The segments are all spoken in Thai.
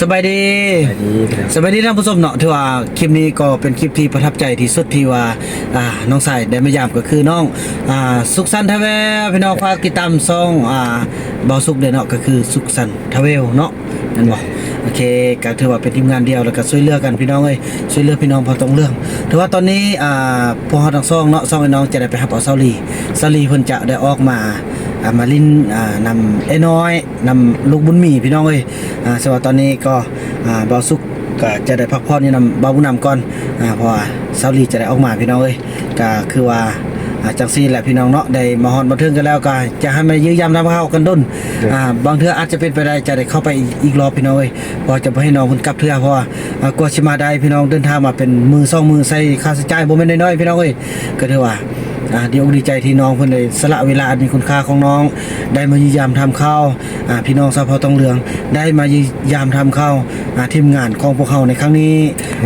สบายดีสบายดีท่านผู้ชมเนาะที่ว่าคลิปนี้ก็เป็นคลิปที่ประทับใจที่สุดที่ว่าอ่าน้องสายได้มายามก็คือน้องอ่าสุขสันต์ทาเวลพี่น้องฝากติดตามซ่องอ่าเบาสุขเด้อเนาะก็คือสุขสันต์ทาเวลเนาะนั่นบ่โอเคก็ถือว่าเป็นทีมงานเดียวแล้วก็ช่วยเหลือกันพี่น้องเอ้ยช่วยเหลือพี่น้องพอต้องเรื่องถือว่าตอนนี้อ่าพวกเราทั้งซ่องเนาะซ่องไอ้น้องจะได้ไปรับเอาเซาลีเซาลีเพิ่นจะได้ออกมาอ่า มาลินอ่านำไอ้น้อยนำลูกบุญมีพี่น้องเอ้ยอ่าสวัสดีตอนนี้ก็อ่าเบาสุกก็จะได้พักผ่อนนี่นำเบาบุญนำก่อนอ่าเพราะว่าเซาลีจะได้ออกมาพี่น้องเอ้ยก็คือว่าอ่าจังซี่แหละพี่น้องเนาะได้มาฮอนมาถึงกันแล้วก็จะให้มายื้อยามทำข้าวกันดุนอ่าบางเทื่ออาจจะเป็นไปได้จะได้เข้าไปอีกอีกรอบพี่น้องเอ้ยเพอจะบ่ให้น้องเพิ่นกลับเทื่อเพราะว่าอ่ากว่าสิมาได้พี่น้องเดินทางมาเป็นมือสองมือใส่ค่าใช้จ่ายบ่แม่นน้อยๆพี่น้องเอ้ยก็ถือว่า อ่าดีอกดีใจที่น้องเพิ่นได้สละเวลาอันมีคุณค่าของน้อง ได้มาเยี่ยมทำข้าวอ่าพี่น้องสาวพอต้องเหลือง ได้มาเยี่ยมทำข้าวอ่าทีมงานของพวกเขาในครั้งนี้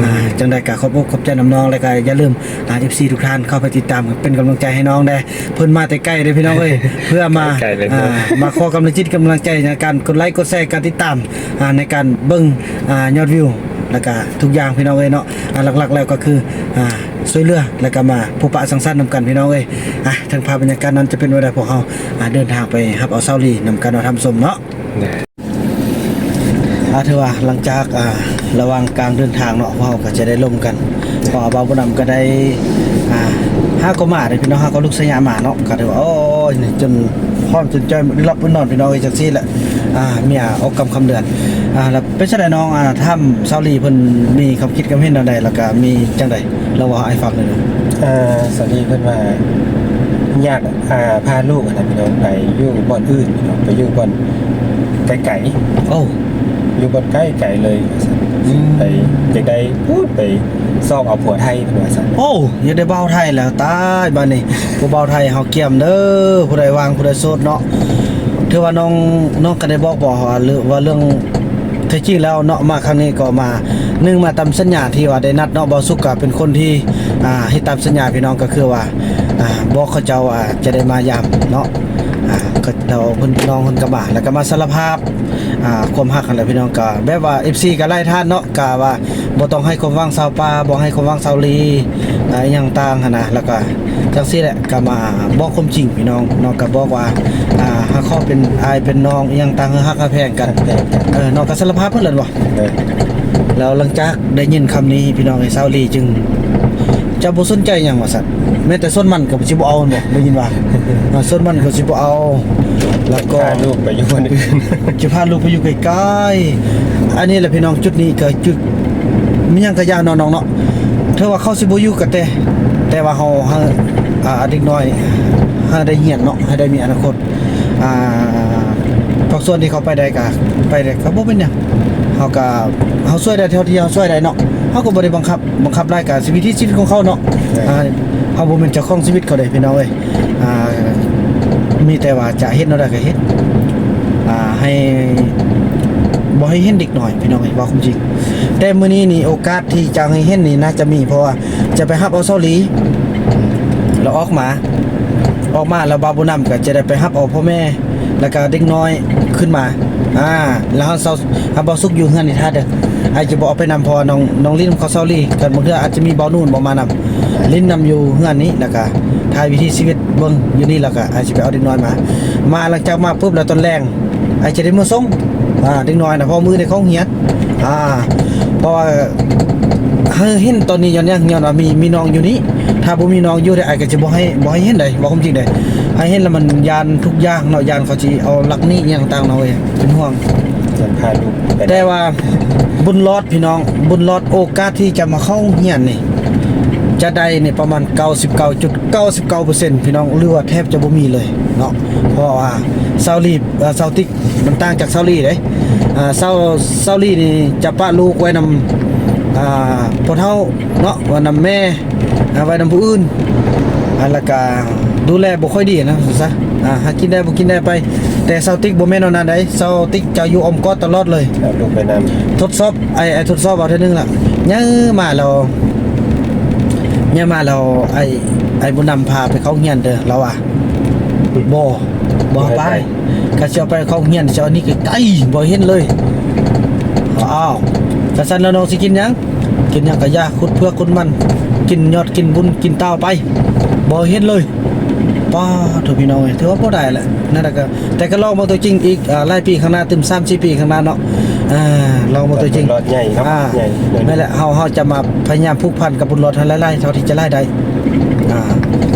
อ่าจังได้ก็ขอบอกขอบใจน้ำน้องแล้วก็อย่าลืมอ่า FC ทุกท่านเข้าไปติดตามเป็นกำลังใจให้น้องได้ เพิ่นมาแต่ใกล้เลยพี่น้องเอ้ยเพื่อมาใกล้เลยอ่ามาขอกำลังจิตกำลังใจในการกดไลค์กดแชร์การติดตามอ่าในการเบิ่งอ่ายอดวิว แล้วก็ทุกอย่างพี่น้องเอ้ยเนาะอ่าหลักๆแล้วก็คืออ่าช่วยเหลือแล้วก็มาพบปะสังสรรค์นำกันพี่น้องเอ้ยอะทางภาพบรรยากาศนั้นจะเป็นวันใดพวกเราอ่าเดินทางไปรับเอาเซาลีนำกันมาทำสมเนาะอ่าถือว่าหลังจากอ่าระหว่างกลางเดินทางเนาะพวกเราก็จะได้ล่มกันเพอเบาบุญนำก็ได้อ่าห้าก็มาเลยพี่น้องห้าก็ลูกสยามมาเนาะก็ถือว่าโอ้ยนี่จนพร้อมจนใจได้รับพื้นนอนพี่น้องเอ้ยจังซี่แหละอ่าเมียออกกำคำเดือน อ่าแล้วเป็นจังไดน้องอ่าถ้ำเซาลีเพิ่นมีความคิดความเห็นจังใดแล้วก็มีจังไดเราว่าให้ฟังหน่อยเด้ออ่าสวัสดีเพื่อนว่าอยากอ่าพาลูกอะนะพี่น้องไปอยู่บ่อนอื่นพี่น้องไปอยู่บ่อนไกลโอ้ ๆอยู่บ่อนใกล้ไกลเลยว่าซั่นอืม ไปอยากได้พูดไปซอกเอาผัวไทยเป็นว่าซั่นโอ้อยังได้เบาไทยแล้วตายบัดนี้ผู้เบาไทยเฮาเกี่ยมเด้อผู้ใดวางผู้ใดโสดเนาะถือว่าน้องน้องก็ได้บอกบ่ว่าเรื่องว่าเรื่องแท้จริงแล้วเนาะมาครั้งนี้ก็มาหนึ่งมาตามสัญญาที่ว่าได้นัดเนาะบ่สุกก็เป็นคนที่อ่าให้ตามสัญญาพี่น้องก็คือว่าอ่าบอกเขาเจ้าว่าจะได้มายามเนาะอ่าก็เราเพิ่นน้องเพิ่นก็มาแล้วก็มาสารภาพอ่าความฮักกันแหละพี่น้องก็แบบว่า FC ก็ไล่ท่านเนาะก็ว่าบ่ต้องให้ความหวังชาวป่าบ่ให้ความหวังชาวลีอ่าอหยังต่างหันนะแล้วก็ จังซี่แหละก็มาบอกความจริงพี่น้องน้องก็บอกว่าอ่าฮักเขาเป็นอายเป็นน้องอหยังต่างคือฮักแพงกันเออน้องก็สารภาพเพิ่นเลยบ่เลยแล้วหลังจากได้ยินคำนี้พี่น้องไอ้ชาวลีจึงจะบ่สนใจหยังว่าซั่นแม้แต่ส้นมันก็สิบ่เอาบ่ได้ยินว่าอ่าส้นมันก็สิบ่เอา แล้วก็ พาลูกไปอยู่บ่อนอื่น จะพาลูกไปอยู่ใกล้ๆอันนี้แหละพี่น้องจุดนี้ก็จุดมีหยังก็ยากเนาะน้องเนาะเธอว่าเขาสิบ่อยู่ก็แต่ แต่ว่าเฮาเฮาอ่าเด็กน้อยให้ได้เรียนเนาะให้ได้มีอนาคตอ่าภาคส่วนที่เขาไปได้ก็ไปได้ก็บ่เป็นหยังเฮาก็เฮาช่วยได้เท่าที่เฮาช่วยได้เนาะเฮาก็บ่ได้บังคับบังคับได้ก็ชีวิตที่ชีวิตของเขาเนาะอ่าเฮาบ่แม่นเจ้าของชีวิตเขาได้พี่น้องเอ้ยอ่ามีแต่ว่าจะเฮ็ดเนาะได้ก็เฮ็ดอ่าให้ บ่ให้เห็นเด็กหน่อยพี่น้องไอ้บอกความจริงแต่มื้อนี้นี่โอกาสที่จะให้เห็นนี่น่าจะมีเพราะว่าจะไปรับเอาเซาหลีแล้วออกมา ออกมาแล้วบาบุนำก็จะได้ไปรับเอาพ่อแม่ แล้วก็เด็กน้อยขึ้นมาอ่าแล้วเฮาเซาฮาบ่สุกอยู่เฮือนนี่ท่าเด้ออาจจะบ่เอาไปนำเพอน้องน้องลิ้นเขาเซาหลีกันบางเทื่ออาจจะมีเบานู่นบ่มานำลิ้นนำอยู่เฮือนนี้แล้วก็ถ่ายวิถีชีวิตเบิ่งอยู่นี่แล้วก็อาจจะไปเอาเด็กน้อยมา มาหลังจากมาปุ๊บแล้วตอนแรงอาจจะได้มือส่ง อ่าเด็กน้อยนะเพอมือได้เขาเหียดอ่าเพราะว่าเฮ้ยเห็นตอนนี้ย้อนยังย้อนว่ามีมีน้องอยู่นี่ถ้าบ่มีน้องอยู่ได้อาจก็จะบ่ให้บ่ให้เห็นได้บ่ความจริงได้ให้เห็นแล้วมันยานทุกอย่างเนาะยานเขาสิเอาหลักนี้อหย่างต่างเนาะเว้ยเป็นห่วงจะพาลูกไปแต่ว่าบุญรอดพี่น้อง บุญรอดโอกาสที่จะมาเข้าเฮียนนี่จะได้นี่ประมาณ 99.99%พี่น้องหรือว่าแทบจะบ่มีเลยเนาะเพราะว่า เซาลีเอ่อเซาติกมันต่างจากเซาลีเด้อ่าเซาเซาลีนี่จะปะลูกไว้นำอ่าพ่อเฒ่าเนาะไว้นำแม่อ่าไว้นำผู้อื่นอ่าแล้วก็ดูแลบ่ค่อยดีนะซะอ่าหากินได้บ่กินได้ไป แต่เซาติกบ่แม่นเอานั้นใดเซาติกจะอยู่อ้อมกอดตลอดเลยเอาลูกไปนำทดสอบไอ้ไอ้ทดสอบเอาเท่านึงล่ะยังมาเรายังมาเราไอ้ไอ้บุญนำพาไปเข้าเฮียนเด้อเราอะบ่ บ่ไปก็จะเอาไปเข้าเฮียนจะเอานี่ใกล้ๆบ่เห็นเลยเอาอ้าวจะสั่นแล้วน้องสิกินหยังกินหยังก็ยาคุดเพื่อคุดมัน กินยอดกินบุญกินเต้าไปบ่เห็นเลยป้าถูกพี่น้องเอ้ยถือว่าบ่ได้แหละนั่นแหละก็แต่ก็ลองมาตัวจริงอีกอ่าหลายปีข้างหน้าตึม3 4ปีข้างหน้าเนาะอ่าลองมาตัวจริงรถใหญ่ครับอ่าใหญ่เลยนั่นแหละเฮาเฮาจะมาพยายามผูกพันกับบุญรอดให้ไล่ๆเท่าที่จะไล่ได้ อ่า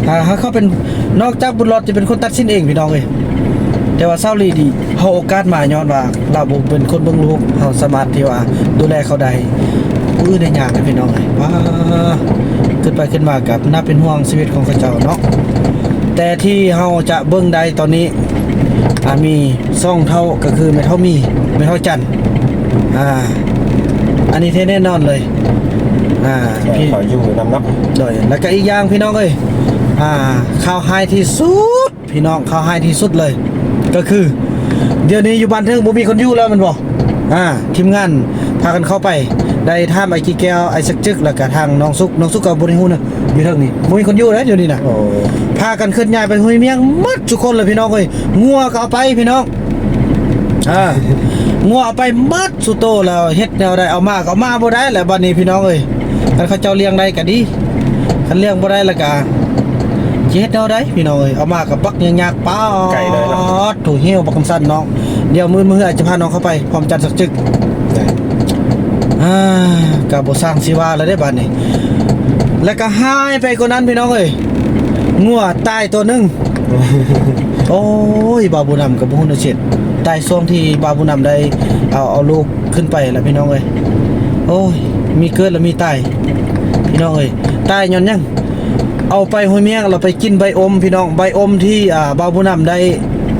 อ่าเขาเป็นนอกจากบุญรอดจะเป็นคนตัดสินเองพี่น้องเอ้ยแต่ว่าเศร้าลีดีเฮาโอกาสมาย้อนว่า เราบ่เป็นคนเบิ่งลูกเฮาสามารถที่ว่าดูแลเขาได้ผู้อื่นได้ยากนะพี่น้องเอ้ยว้าขึ้นไปขึ้นมากับน่าเป็นห่วงชีวิตของเขาเจ้าเนาะแต่ที่เฮาจะเบิ่งได้ตอนนี้อ่ามีซ่องเท่าก็คือไม่เท่ามีไม่เท่าจันอ่าอันนี้เท่แน่นอนเลย อ่าพี่ขออยู่นำเนาะโดยแล้วก็อีกอย่างพี่น้องเอ้ยอ่าข้าวไฮที่สุด พี่น้องข้าวไฮที่สุดเลย ก็คือ เดี๋ยวนี้อยู่บ้านเทิงบ่มีคนอยู่แล้วแมันบอกอ่าทีมงานพากันเข้าไปได้ท่ามไอ้กี่แก้วไอ้สักจึกแล้วก็ทางน้องซุกน้องซุกกับบริฮูนะอยู่เทิงนี่บ่มีคนอยู่แล้วเดี๋ยวนี้นะโอ้พากันขึ้นย้ายไปห้วยเมียงหมัดทุกคนเลยพี่น้องเอ้ยงัวก็เอาไปพี่น้องอ่างัวเอาไปหมัดสุโตแล้วเฮ็ดแนวใดเอามาก็เอามาบ่ได้แหละบัดนี้พี่น้องเอ้ย คันเขาเจ้าเลี้ยงได้ก็ดีคันเลี้ยงบ่ได้แล้วก็สิเฮ็ดแนวใดพี่น้องเอ้ยเอามาก็บักยากๆป๊าดถูเหี่ยวบักคำสั้นน้องเดี๋ยวมื้อมื้ออาจจะพาน้องเข้าไปพร้อมจัดสักจึกได้อ่าก็บ่สร้างสิว่าแล้วได้บัดนี้แล้วก็หายไปกว่านั้นพี่น้องเอ้ยงัวตายตัวหนึง โอ้ยบาบูนำกับบุญเช็ดตายช่วงที่บาบูนำได้เอาเอาลูกขึ้นไปแล้วพี่น้องเอ้ยโอ้ย มีเกิดแล้วมีตายพี่น้องเอ้ยตายย้อนยังเอาไปห้วยเมียงเราไปกินใบอม พี่น้องใบอมที่อ่าบาบุนำได้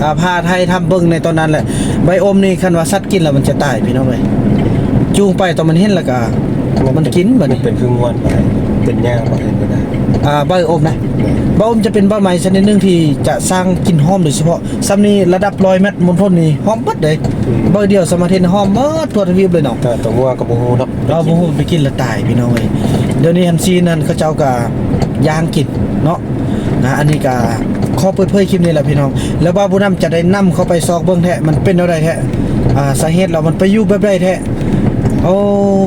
อ่าพาไทยทำเบิ่งในตอนนั้นแหละใบอมนี่คันว่าสัตว์กินแล้วมันจะตายพี่น้องเอ้ยจูงไปตอนมันเห็นแล้วก็มันกินบัดมันนี้เป็นครึ่งวันไปเป็นย่างไปไม่ได้ อ่าใบอมนะบ้าอมจะเป็นบ้าไม้ชนิดหนึงที่จะสร้างกลิ่นหอมโดยเฉพาะซ้ำนี้ระดับร้อยเมตรมณฑลนี่หอมเบัดเลยเบอร์เดียวสมาธิหอมเบิดทั่วทวีปเลยเนาะแต่ตัวงัวกับบูฮูเนาะเราบ่ฮู้ไปกินและตายพี่น้องเอ้ยเดี๋ยวนี้ฮันซีนั่นเขาเจ้าก็ย่างกินเนาะนะอันนี้ก็ขอเปิดเผยคลิปนี้แหละพี่น้อง แล้วบ้าบุญนำจะได้นำเข้าไปซอกเบิ่งแท้มันเป็นอะไรแท้อ่าสาเหตุเรามันไปอยู่แบบใดแท้โอ้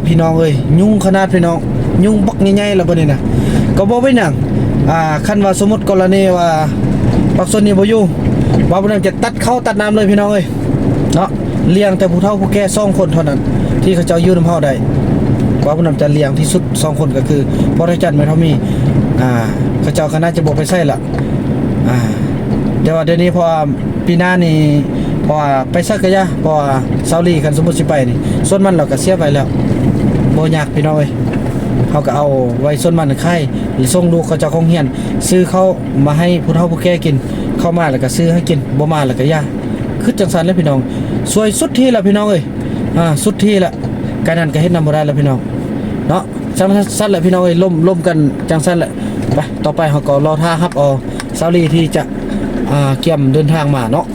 พี่น้องเอ้ยยุ่งขนาดพี่น้อง ยุ่งบักใหญ่ๆแล้วบัดนี้นะ ก็บ่เป็นหยังอ่าคันว่าสมมุติกรณีว่าปักซนนี่บ่อยู่บ้าบุญนำจะตัดเข้าตัดน้ำเลยพี่น้องเอ้ยเนาะเลี้ยงแต่ผู้เฒ่าผู้แก่สองคนเท่านั้น ที่เขาเจ้าอยู่นำเฮาได้ว่าผู้นำจะเลี้ยงที่สุดสองคนก็คือพ่อทจันทร์แม่ทอมีอ่าเขาเจ้าคณะจะบอกไปใส่ละอ่าเดี๋ยวว่าเดี๋ยวนี้พอปีหน้านี่พอไปสักกะยะพอเซาลีคันสมมุติสิไปนี่ส่วนมันเราก็เสียไปแล้วบ่ยากพี่น้องเอ้ยเขาก็เอาไว้ส่วนมันไข่หรือ ส่งลูกเขาจ้าของเฮียน ซื้อเขามาให้ผู้เฒ่าผู้แก่กิน เข้ามาแล้วก็ซื้อให้กินบ่มาแล้วก็ย่าคือจังสันเลยพี่น้องสวยสุดที่ละพี่น้องเอ้ยอ่าสุดที่ละการนั้นก็เฮ็ดนำบ่ได้แล้วพี่น้องเนาะจังสั้นแหละพี่น้องเอ้ยล่มล่มกันจังสั้นแหละไปต่อไปเขาก็รอท่าครับเอาซาลีที่จะอ่าเกี่ยมเดินทางมาเนาะ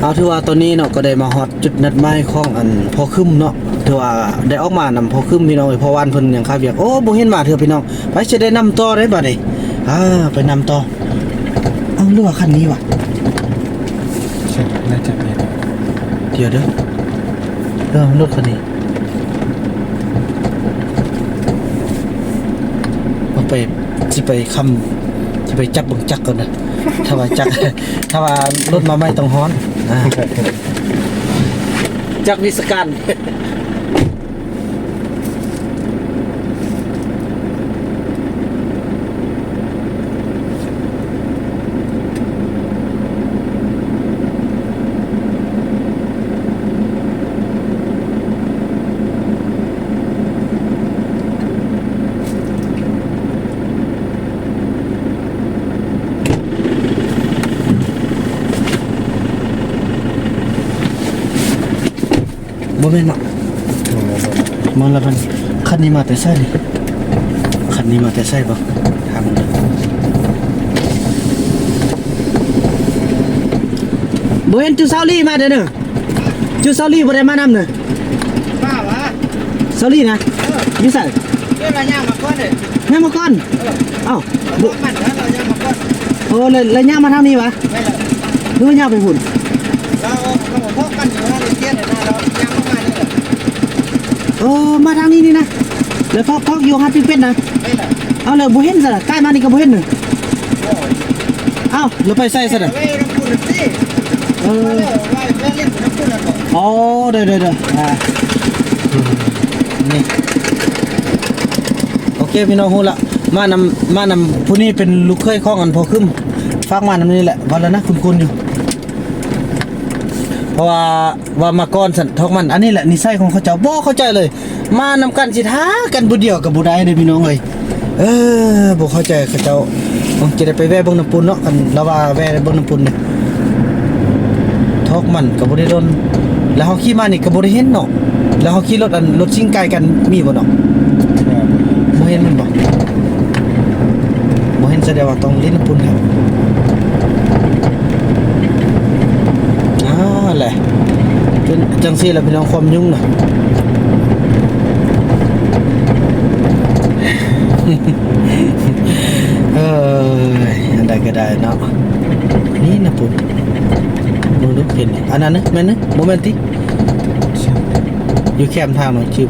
เอาถือว่าตอนนี้เนาะก็ได้มาฮอดจุดนัดหมายของอันพอคึมเนาะถือว่าได้ออกมานำพอคึมพี่น้องเอ้พอวานเพิ่นยังคาเวียกโอ้บ่เห็นมาเถอะพี่น้องไปจะได้นำต่อได้บัดนี้อ่าไปนำต่อเอาหรือว่าคันนี้วะใช่น่าจะเป็นเดี๋ยวเด้อเออรถคันนี้เอาไปสิไปคำสิไปจับบังจักก่อนนะ ถ้าว่าจัก ถ้าว่ารถมาไม่ต้องฮ้อน จากนิสกัร บ่แม่นเนาะมาแล้วมันคันนี้มาแต่ไส้นี่คันนี้มาแต่ไส้บ่ถามมันเด้อบ่เห็นจูซาลี่มาเด้อเด้อจูซาลี่บ่ได้มานำเด้อป้าวะซาลี่นะอยู่ไสเรื่องอะไรย่างมาก่อนเลยแม่มาก่อนเอ้าพวกมันแล้วเราย่างมาก่อนโอ้เลยเลยย่างมาทางนี้วะไม่ละหรือว่าย่างไปหุ่น เราเราพวกกันอยู่นะเราเทียนเลยนะเราย่างมาเลยเออมาทางนี้นี่นะแล้วทอกทอกอยู่ฮัตเป็ดนะไม่ล่ะเอาเลยบ่เห็นซะละใกล้มานี่ก็บ่เห็นน่ะเอ้าแล้วไปใส่ซะน่ะไว้น้ำพุนสิเอเอออไว้เพื่อนเล่นน้ำพุนน่ะอ๋อเด้อเด้อเด้ออ่านี่โอเคพี่น้องฮู้ละมานำมานำผู้นี้เป็นลูกเคยของอันพอคึมฝากมานำนี่แหละวันแล้วนะคุณๆอยู่ เพราะว่าว่ามาก่อนสันทอกมัน อันนี้แหละนิสัยของเขาเจ้าบ่เข้าใจเลย มานำกันสิท้ากันบ่เดียวกับบ่ได้เด้อพี่น้องเอ้ยเออบ่เข้าใจเขาเจ้าจะได้ไปแว่เบิ่งน้ำปุ่นเนาะกันแล้วว่าแว่เบิ่งน้ำปุ่นเนี่ยทอกมันก็บ่ได้ดนแล้วเฮาขี่มานี่ก็บ่ได้เห็นเนาะแล้วเฮาขี่รถอันรถชิงไกลกันมีบ่เนาะบ่เห็นมันบ่บ่เห็นแสดงว่าต้องเล่นน้ำปุ่นครับ อ่าแหละจนจังซี่แหละพี่น้องความยุ่งน่ะเอ้ยอันใดก็ได้เนาะนี่นะปุ่นดูดูเห็นอันนั้นนะแม่นนะโมเมนติอยู่แคมทางหน่อยชื่อ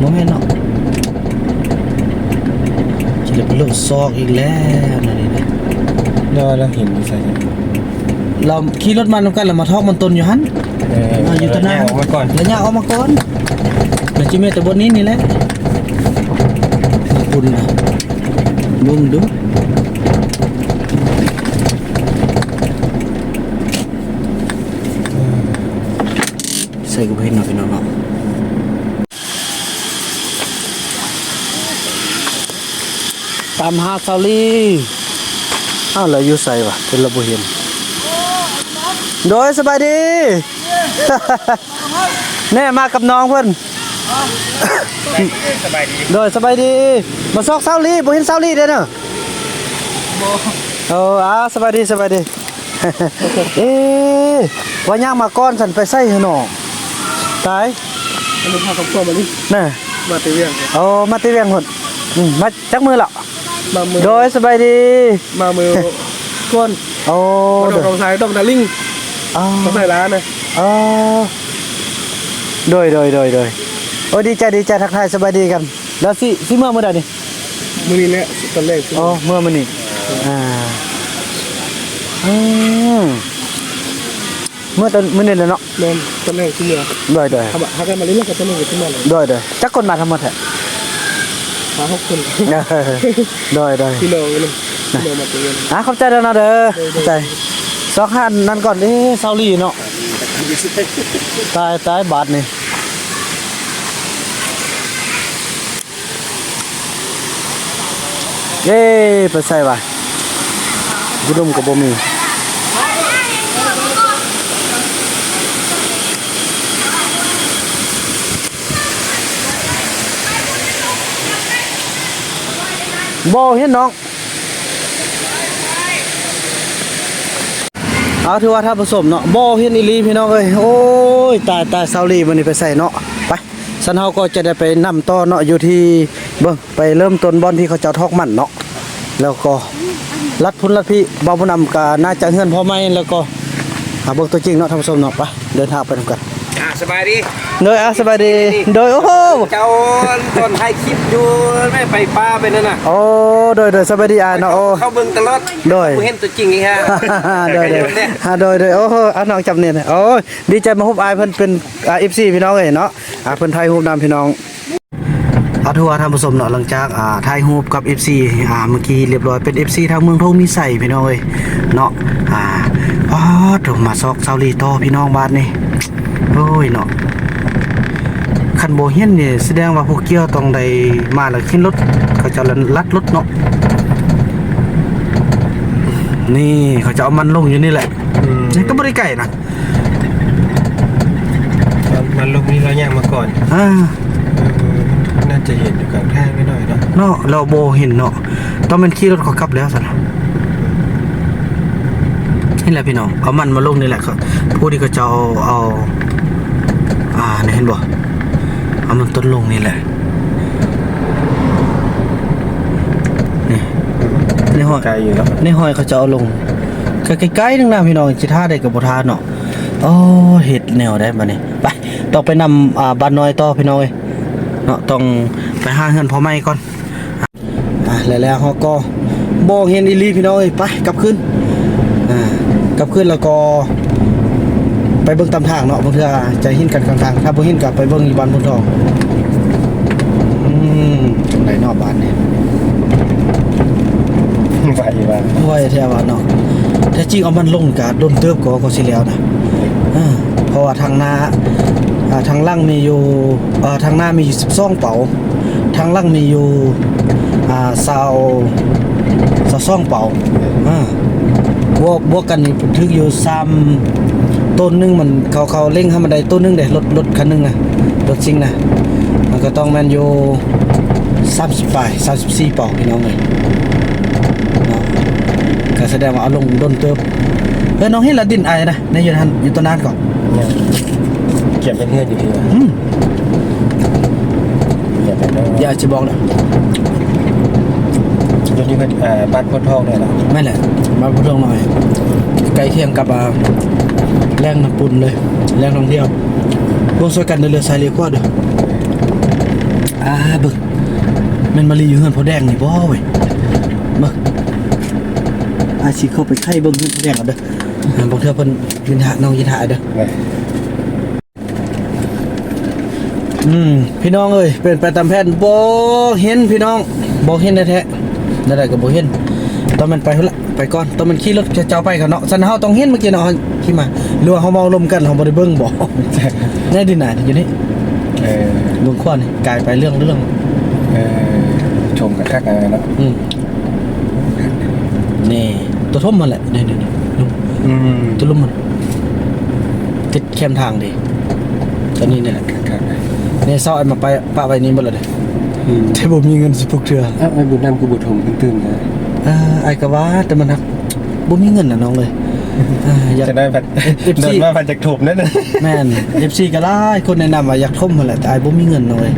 โมเมนเนาะจะเป็นลูกซอกอีกแล้วนั่นนี่นะเดี๋ยวเราเห็นอยู่ใส่ เราขี่รถมานำกันแล้วมาทอกมันตนอยู่หันเออเอาอยู่ตะหน้าออกมาก่อนแล้วย่าเอามาก่อนเดี๋ยวจิเมแต่บนนี้นี่แหละมาปุ่นนะเบึ้งดูใส่กูเห็นหน่อยพี่น้องเนาะตามหาซาลีอ้าวเราอยู่ใส่วะเป็นระบุเห็น โดยสบายดีแน่มากับน้องเพิ่นสบายดีโดยสบายดีมาซอกเซาลีบ่เห็นเซาลีเด้อเนาะบ่โอ้อาสบายดีสบายดีเอ๊ะว่าย่างมาก่อนสันไปใส่เหรอน้องตายอันนี้พาครอบครัวมาดิน่ะมาตีเวียงโอ้มาติเวียงพุ่นอืมมาจักมือละมามือโดยสบายดีมามือก้นโอ้มาโดดอยกองสายต้องดาริ่ง อ๋อต้องใส่ร้านนะอ๋อโดยโดยโดยโดยโอ้ดีใจดีใจทักทายสบายดีกัน แล้วสิสิเมื่อเมื่อใดนี่มือนี้แหละตอนแรกอ๋อเมื่อมันนี่อ่าอืมเมื่อตอนเมื่อนี่แหละเนาะแม่นตอนแรกที่เหลือโดยโดยทำฮักกันมาเรื่อยๆกับตอนแรกขึ้นมาเลยโดยโดยจักคนมาทั้งหมดแท้หาหกคนโดยโดยพี่น้องเลยพี่น้องมาตีเวียงอะขอบใจแล้วนะเด้อขอบใจ สองหันนั่นก่อนเอ๊ะเซาลีเนาะตายตายบาทนี่เย้ไปใส่ว่ะกุดมกับบ่มีบ่เห็นน้อง เอา ถือว่าถ้าผสมเนาะบ่เห็นอีลีพี่น้องเอ้ยโอ้ยตายตายเซาลีวันนี้ไปใส่เนาะไปสันเฮาก็จะได้ไปนำต่อเนาะอยู่ที่เบิ่งไปเริ่มต้นบอลที่เขาเจ้าทอกมันเนาะแล้วก็รัดพุ่นรัดพี่บ่าวผู้นำก็น่าจะเฮือนพ่อไม้แล้วก็หาเบิ่งตัวจริงเนาะท่านผู้ชมเนาะไปเดินทางไปนำกันอะสบายดี โดยอะสบายดี โดยโอ้โหเจ้าตอนถ่ายคลิปอยู่ไม่ไปป้าไปนั่นน่ะ โอ้โดยโดยสบายดีอะเนาะโอ้เข้าเบิ่งตลอดโดยกูเห็นตัวจริงอีกฮะโดยโดยอ่าโดยโดยโอ้โหอะน้องจำเนี่ยนะโอ้ยดีใจมาพบอายเพิ่นเป็นอ่า FC พี่น้องเอ้ยเนาะอ่าเพิ่นไทยฮูปนำพี่น้องเอาถือว่าท่านผู้ชมเนาะหลังจากอ่าไทยฮูปกับ FC อ่าเมื่อกี้เรียบร้อยเป็น FC ทางเมืองทงมีใส่พี่น้องเอ้ยเนาะอ่าอ๋อถูกมาซอกเซาลีต่อพี่น้องบ้านนี่โอ้ยเนาะ คันโบเฮียนนี่แสดงว่าพวกเกี่ยวต้องได้มาแล้วขึ้นรถเขาจะลัดรถเนาะนี่เขาจะเอามันลงอยู่นี่แหละนี่ก็บริไก่นะมันลงนี้เราย่างมาก่อนอ่าน่าจะเห็นอยู่กลางทางไม่หน่อยเนาะเนาะเราโบเห็นเนาะต้องเป็นขี่รถเขากลับแล้วสินะนี่แหละพี่น้องเอามันมาลงนี่แหละครับผู้ที่เขาจะเอาเอาอ่านี่เห็นบ่ เอามันต้นลงนี่แหละนี่นี่ห้อยไกลอยู่เนาะนี่ห้อยเขาจะเอาลงก็ใกล้ๆนึงนะพี่น้องจิท่าได้กับบ่ท่าเนาะโอ้เห็ดแนวได้มาเนี่ยไปต้องไปนำอ่าบ้านน้อยต่อพี่น้องเอ้ยเนาะต้องไปหาเงินพ่อใหม่ก่อนอะแล้วแล้วเฮาก็บ่เห็นอีหลีพี่น้องเอ้ยไปกลับขึ้นอ่ากลับขึ้นแล้วก็ ไปเบิ่งตามทางเนาะบางเทื่อใจหินกันกลางทางถ้าบ่หินก็ไปเบิ่งอยู่บ้านพุ่นทองอืมจังไดเนาะบ้านนี่ไปว่าไว้แท้ว่าเนาะแต่จริงเอามันลงก็โดนเติบก็ก็สิแล้วนะอ่าเพราะว่าทางหน้าอ่าทางล่างมีอยู่อ่าทางหน้ามีอยู่12เป๋าทางล่างมีอยู่อ่า20 22เป๋าอ่าบวกบวกกันนี่ถึงอยู่3 ต้นหนึงมันเขาเขาเร่งให้มันได้ต้นหนึงเด้รถรถคันหนึงนะรถซิ่งนะมันก็ต้องแม่นอยู่30ปลาย34เป๋าพี่น้องเอ้ยเนาะก็แสดงว่าเอาลงโดนเติบเฮ้ยน้องเห็นละดินไอนะในอยู่ทันอยู่ต้นนานก่อนเนี่ยเก็บเป็นเพื่อนอยู่ที่ว่าอืมเก็บเป็นเพื่อนอย่าจะบอกเลยจนนี้เพิ่นอ่าบ้านโพธิ์ทองเนี่ยเหรอไม่แหละมาพูดเรื่องหน่อยใกล้เคียงกับอ่า แรงน้ำปุ่นเลย แรงท่องเที่ยวรวมช่วยกันในเรือสายเรือขวาเด้ออ่าบึกแม่นมาลีอยู่เฮือนพอแดงนี่บ่เว้ยบึกอาสิเข้าไปไข่เบิ่งเฮือนพอแดงเอาเด้ออ่าบอกเธอเพิ่นยินหาน้องยินหาเด้ออืมพี่น้องเอ้ยเป็นไปตามแผนบ่เห็นพี่น้องบ่เห็นแท้ๆนั่นแหละก็บ่เห็นตอนมันไปพุ่นละไปก่อนตอนมันขี่รถจะเจ้าไปกันเนาะสันเฮาต้องเห็นเมื่อกี้เนาะ ขี่มาหรือว่าเฮาเมาลมกันเฮาบ่ได้เบิ่งบ่แน่ดินน่ะอยู่นี่เออเบิ่งขวานี่กลายไปเรื่องเรื่องเออชมกันคักอะไรเนาะอืมนี่ตัวท่มมันแหละนี่ๆๆลุมอืมตัวลุ่มมันติดแคมทางดิตัวนี้นี่แหละคักๆเลยนี่เซาไอ้มาไปปะไว้นี่หมดเลยเด้อืมแต่บ่มีเงินสิพกเทื่อเอ้าไอ้บุญนำกูบุญถมตื่นๆนะอ่าไอ้ก็ว่าแต่มันครับบ่มีเงินน่ะน้องเลย อ่าอยาก จะได้พัด FC เดินมาพันจากถมนั่นน่ะแม่น FC ก็หลายคนแนะนำว่าอยากท่มนั่นแหละแต่ไอ้บ่มีเงินน้องเลย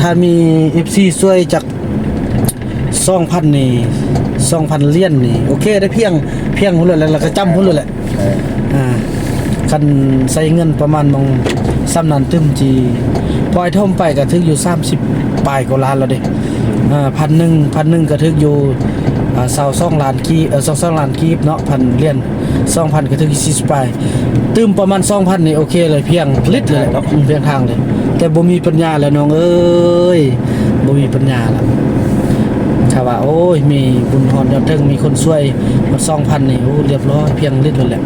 ถ้ามี FC ช่วยจาก2,000นี่2,000เหรียญนี่โอเคได้เพียงเพียงพุ่นเลยแล้วก็จำพุ่นเลยแหละ เอออ่าคันใส่เงินประมาณมองซ้ำนั้นตึมจีพอไอ้ท่มไปก็ถึงอยู่ 30ปลายกว่าล้านแล้วเด้อ่าพันหนึ่งพันหนึ่งก็ถึงอยู่ อ่าสาวสองล้านกีเออสองสองล้านกีบเนาะพันเหรียญสองพันก็ถึงสี่สิบปลายตึมประมาณสองพันนี่โอเคเลยเพียงลิตรเลยเนาะอืมเพียงทางเลย แต่บ่มีปัญญาแล้วน้องเอ้ยบ่มีปัญญาแล้วถ้าว่าโอ้ยมีบุญพรยอดเทิงมีคนช่วยมาสองพันนี่โอ้เรียบร้อยเพียงลิตรเลยแหละ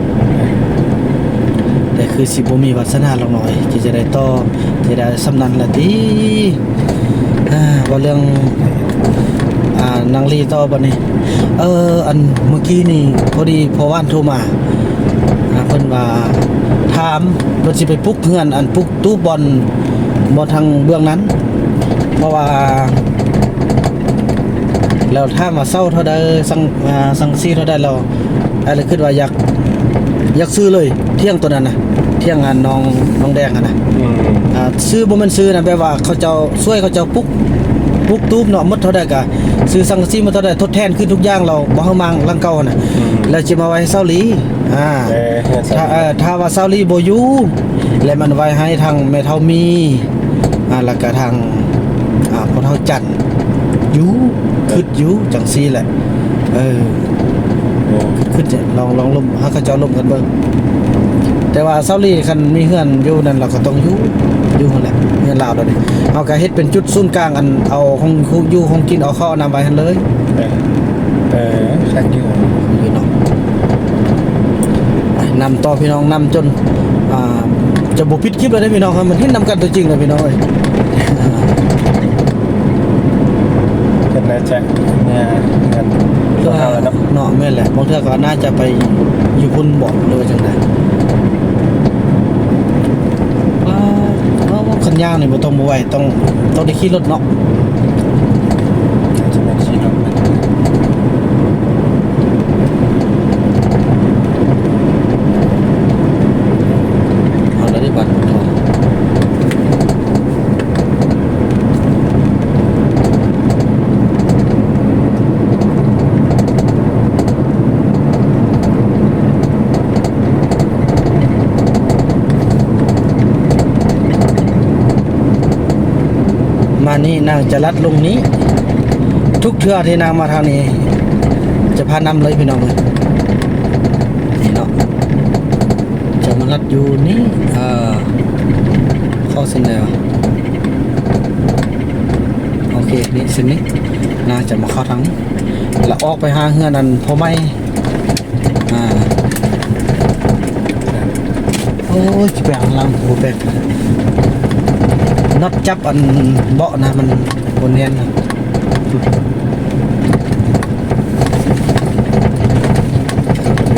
แต่คือสิบ่มีวาสนาลงหน่อยที่จะได้ต่อที่ได้สำนันละติอ่าว่าเรื่องอ่า นางลีต่อบัดนี้ เออ อันเมื่อกี้นี่พอดีพอว่านโทรมาอ่าเพิ่นว่าถามเพิ่นสิไปปลุกเพื่อนอันปลุกตู้บอลบอลทางเบื้องนั้น เพราะว่า แล้วถ้ามาเศร้าเท่าใดสังอ่าสังซีเท่าใดเราอะไรคิดว่าอยากอยากซื้อเลย เที่ยงตัวนั้นนะเที่ยงงานน้องน้องแดงอะนะอืมอ่าซื้อบ่แม่นซื้อนะแปลว่าเขาเจ้าช่วยเขาเจ้าปุ๊ก ปุ๊กตูบเนาะมดเท่าใดก็ซื้อสังกะสีมาเท่าใดทดแทนขึ้นทุกอย่างเราบ่เฮามังลังเก่าน่ะแล้วสิมาไว้ให้เซาลีอ่าถ้าเอ่อถ้าว่าเซาลีบ่อยู่แล้วมันไว้ให้ทางแม่เฒ่ามีอ่าแล้วก็ทางอ่าพ่อเฒ่าจันอยู่คิดอยู่จังซี่แหละเออขึ้นจะลองลองลมหาเขาเจ้าลมกันเบิ่งแต่ว่าเซาลีคันมีเฮือนอยู่นั่นเราก็ต้องอยู่ อยู่นั่นแหละเฮือนลาวเดี๋ยวนี้เอาก็เฮ็ดเป็นจุดศูนย์กลางอันเอาของอยู่ของกินเอาเข้าเอานำไปหั่นเลยเออเออคักอยู่พี่น้องไปนำต่อพี่น้องนำจนอ่าจะบ่ปิดคลิปเลยเด้อพี่น้องครับมันเห็นนำกันตัวจริงเลยพี่น้องเอ้ยก็น่าจะเนี่ยงานพวกเราแล้วเนาะเนาะแม่นแหละบางเทื่อก็น่าจะไปอยู่พุ่นบ่หรือว่าจังไดว้าวว้าว คันย่างนี่บ่ต้องบ่ไหวต้องต้องได้ขี่รถเนาะ น่าจะเป็นชีรถนะ เอาแล้วได้บัตรทอง มานี่นางจะลัดลงนี้ ทุกเทื่อที่นางมาทางนี้ จะพานำเลยพี่น้องเลยนี่เนาะจะมาลัดอยู่นี่เออข้าเส้นแล้วโอเคนี่เส้นนี้นางจะมาเข้าทางนี้แล้วออกไปหาเฮือนันพอไม่อ่าโอ้ยจะไปหางลังโอ้แปลก น็อตจับอันเบาะนะมันบนเนียนนะ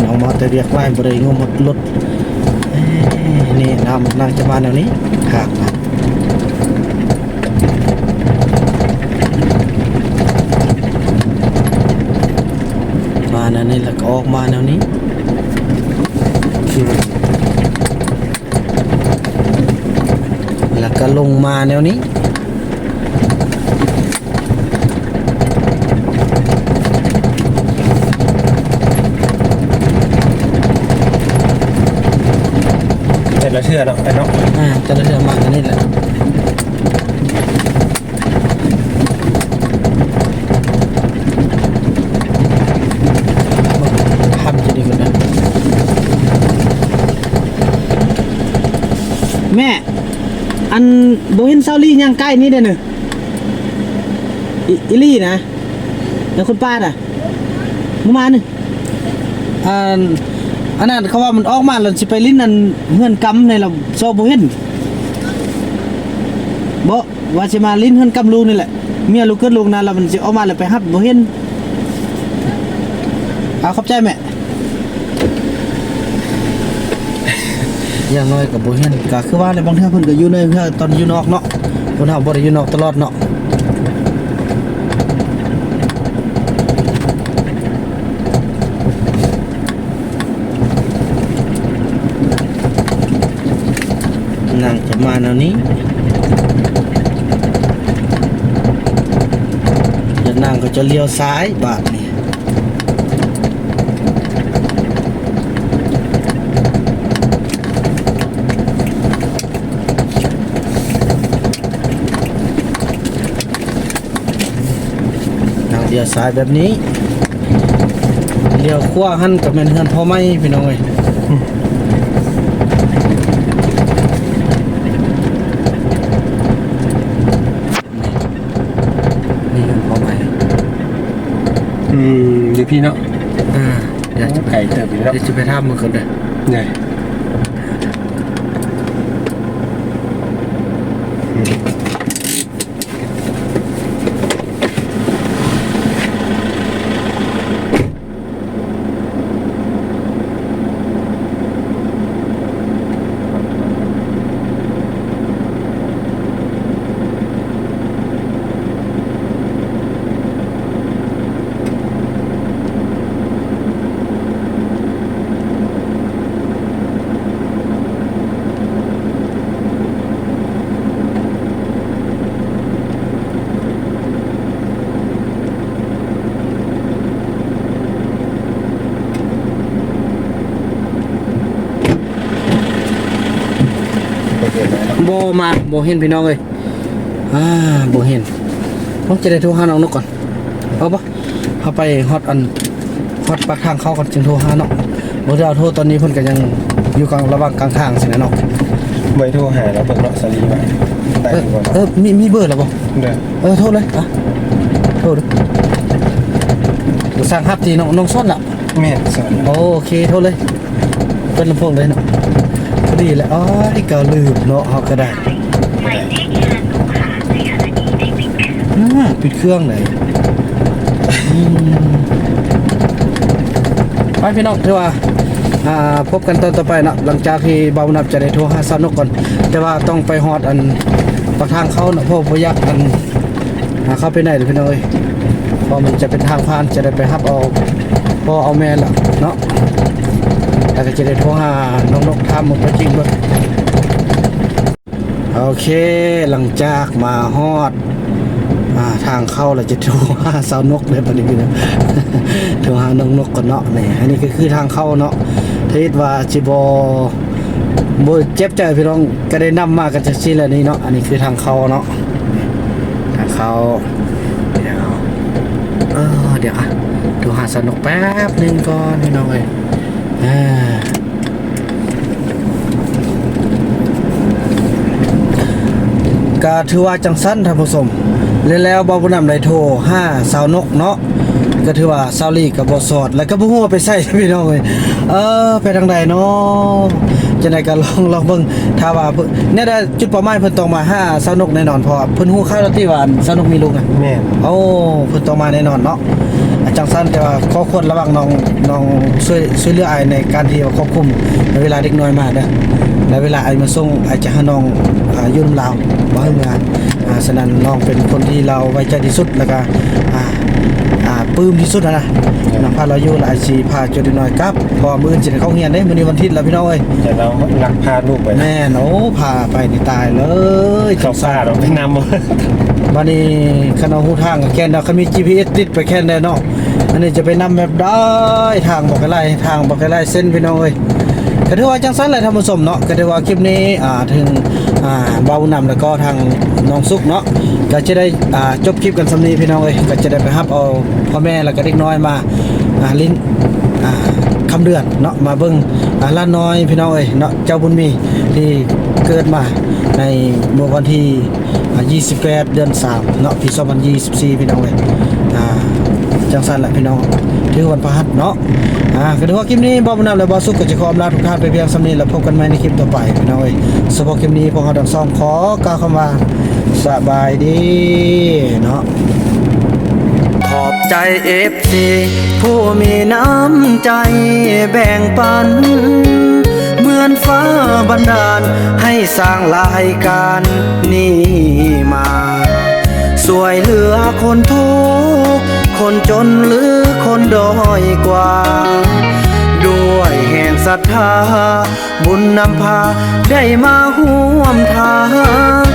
เอามาแต่เรียกไล่บริงมหมดรถเอ้ยนี่นำนางจะมาแนวนี้หากนะมาแนวนี้แล้วก็ออกมาแนวนี้ แล้วก็ลงมาแนวนี้แต่ละเชื่อเนาะไอ้เนาะอ่าจะเดินมาแนวนี้แหละทำจะดีกว่านั้น แม่ อั นโบเห็นเซาลี่ย่างใกล้นี่เด้อเนอะอิอิลี่นะแล้วคุณป้าอะมานนึงอันอันนั้นเขาว่ามันออกมาแล้วสิไปลิ้นนั่นเฮือนกำในเราโซโบเห็นบ่ว่าสิมาลิ้นเฮือนกำลูนี่แหละเมียลูกเกิดลูกนั้นแล้วมันสิออกมาแล้วไปฮับบเห็นเอาขอบใจแม่ อย่างน้อยกับโบเห็นก็คือว่าในบางเทื่อเพิ่นก็อยู่ในเทื่อตอนอยู่นอกเนาะเพิ่นเฮาบ่ได้อยู่นอกตลอดเนาะนางจะมาแนวนี้เดี๋ยวนางก็จะเลี้ยวซ้ายบาดนี้ ลี้ยวซ้ายแบบนี้เลี้ยวขวาหันกับแม่นเฮือนพ่อไม่พี่น้องเอ้ยนี่เฮือนพ่อไม่อืมเดี๋ยวพี่เนาะอ่าเดี๋ยวจะไก่เติบอยู่เนาะเดี๋ยวจะไปทำมันก่อนเด้อเนี่ยโมเนาะโบมาโบเห็นพี่น้องเอ้ยอ่าโบเห็นต้องจะได้โทรหาน้องนกก่อนเอาปะเอาไปฮอตอันฮอตปากทางเข้าก่อนจึงโทรหาเนาะบ่ได้เอาโทรตอนนี้เพิ่นก็ยังอยู่กลางระหว่างกลางทางสินะเนาะไว้โทรหาแล้วเบิ่งเนาะสลีไว้ได้เออดีกว่าเออมีมีเบอร์แล้วบ่เด้อเออโทษเลยอะโทษเลยเดี๋ยวสั่งฮับทีน้องน้องส้นละแม่นสอนโอเคโทษเลยเปิ้นลำโพงเลยเนาะ พอดีแหละอ๋อไอ้เกาลืมเนาะเฮาก็ได้อ่าปิดเครื่องเลยอืมไปพี่น้องเถอะว่าอ่าพบกันตอนต่อไปนะหลังจากที่เบานับจะได้โทรหาสาวนกก่อน แต่ว่าต้องไปฮอดอันปากทางเขาเนาะเพราะบ่อยากอันหาเข้าไปไหนเลยพี่น้องเอ้ยพราะมันจะเป็นทางผ่านจะได้ไปรับเอาพ่อเอาแม่ละเนาะ ก็จะได้โทรหาน้องนกทำหมดจริงด้วยโอเคหลังจากมาฮอดอ่าทางเข้าเราจะโทรหาสาวนกเลยปนี้น้องโทรหาน้องนกก่อนเนาะนี่อันนี้ก็คือทางเข้าเนาะทวิตว่าจิบโบเจ็บใจพี่น้องก็ได้นำมากันจากที่แล้วนี้เนาะอันนี้คือทางเข้าเนาะเข้าเดี๋ยวเออเดี๋ยวอะดูหาสนุกแป๊บหนึงก่อนพี่น้องเอ้ย ก็ถือว่าจังสั้นท่านผู้ชมแล้วแล้วบอบุนำได้โทรห้าสาวนกเนาะ ก็ถือว่าสาวลีกับบสอด แล้วก็บ่ฮู้ว่าไปใส่พี่น้องเอ้ยเออไปทางใดเนาะจังไดก็ลองลองเบิ่งถ้าว่าเพิ่นเนี่ยได้จุดเป้าหมายเพิ่นต้องมาห้าสาวนกแน่นอนเพราะว่าเพิ่นฮู้ข่าวแล้วที่ว่าสาวนกมีลูกไงแม่นโอ้เพิ่นต้องมาแน่นอนเนาะอาจังสั้นแต่ว่าขอควรระวังน้องน้องช่วยช่วยเหลืออายในการที่ว่าควบคุมในเวลาเด็กน้อยมาเด้อในเวลาอายมาส่งอายจะให้น้องอ่าอยุ่นำลาวบ่ให้เมื่ออ่าฉะนั้นน้องเป็นคนที่เราไว้ใจที่สุดแล้วก็อ่าอ่า ปลื้มที่สุดนะนะน้องพาเราอยู่หลายสิพาจุดน้อยกลับเพอมื้ออื่นสิได้เข้าเรียนเด้มื้อนี้วันอาทิตย์แล้วพี่น้องเอ้ยแต่เราลักพาลูกไปนะแม่นโอ้พาไปนี่ตายเลยเขาซ่าเราไปนำบัดนี้คันเอาหูทางก็แค่นดอกคันมี GPS ติดไปแค่นได้เนาะอันนี้จะไปนำแบบได้ทางบอกกันไล่ทางบอกกันไล่เส้นพี่น้องเอ้ยก็ถือว่าจังซั่นแหละท่านผู้ชมเนาะก็ถือว่าคลิปนี้อ่าถึงอ่า เบานำแล้วก็ทางน้องสุกเนาะก็จะได้อ่าจบคลิปกันสำนีพี่น้องเอ้ยก็จะได้ไปรับเอาพ่อแม่แล้วก็เด็กน้อยมาอ่าลิ้นอ่าคำเดือนเนาะมาเบิ่งอ่าล้านน้อยพี่น้องเอ้ยเนาะเจ้าบุญมีที่เกิดมาในเมื่อวันที่ 28 เดือน 3 เนาะปี2024 พี่น้องเว้ยอ่าจังสันแหละพี่น้อง ถือวันพฤหัสเนาะอ่าก็ถือว่าคลิปนี้บอมนำและบอสุกก็จะขออำลาทุกท่านไปเพียงสำนีแล้วพบกันใหม่ในคลิปต่อไปพี่น้องเว้ยสำหรับคลิปนี้พวกเราทั้งสองขอกล่าวคำว่าสบายดีเนาะขอบใจเอฟซีผู้มีน้ำใจแบ่งปัน เหมือนฟ้าบันดาลให้สร้างรายการนี้มาสวยเหลือคนทุกข์ คนจนหรือคนด้อยกว่า ด้วยแห่งศรัทธา บุญนำพาได้มาห่วมทาง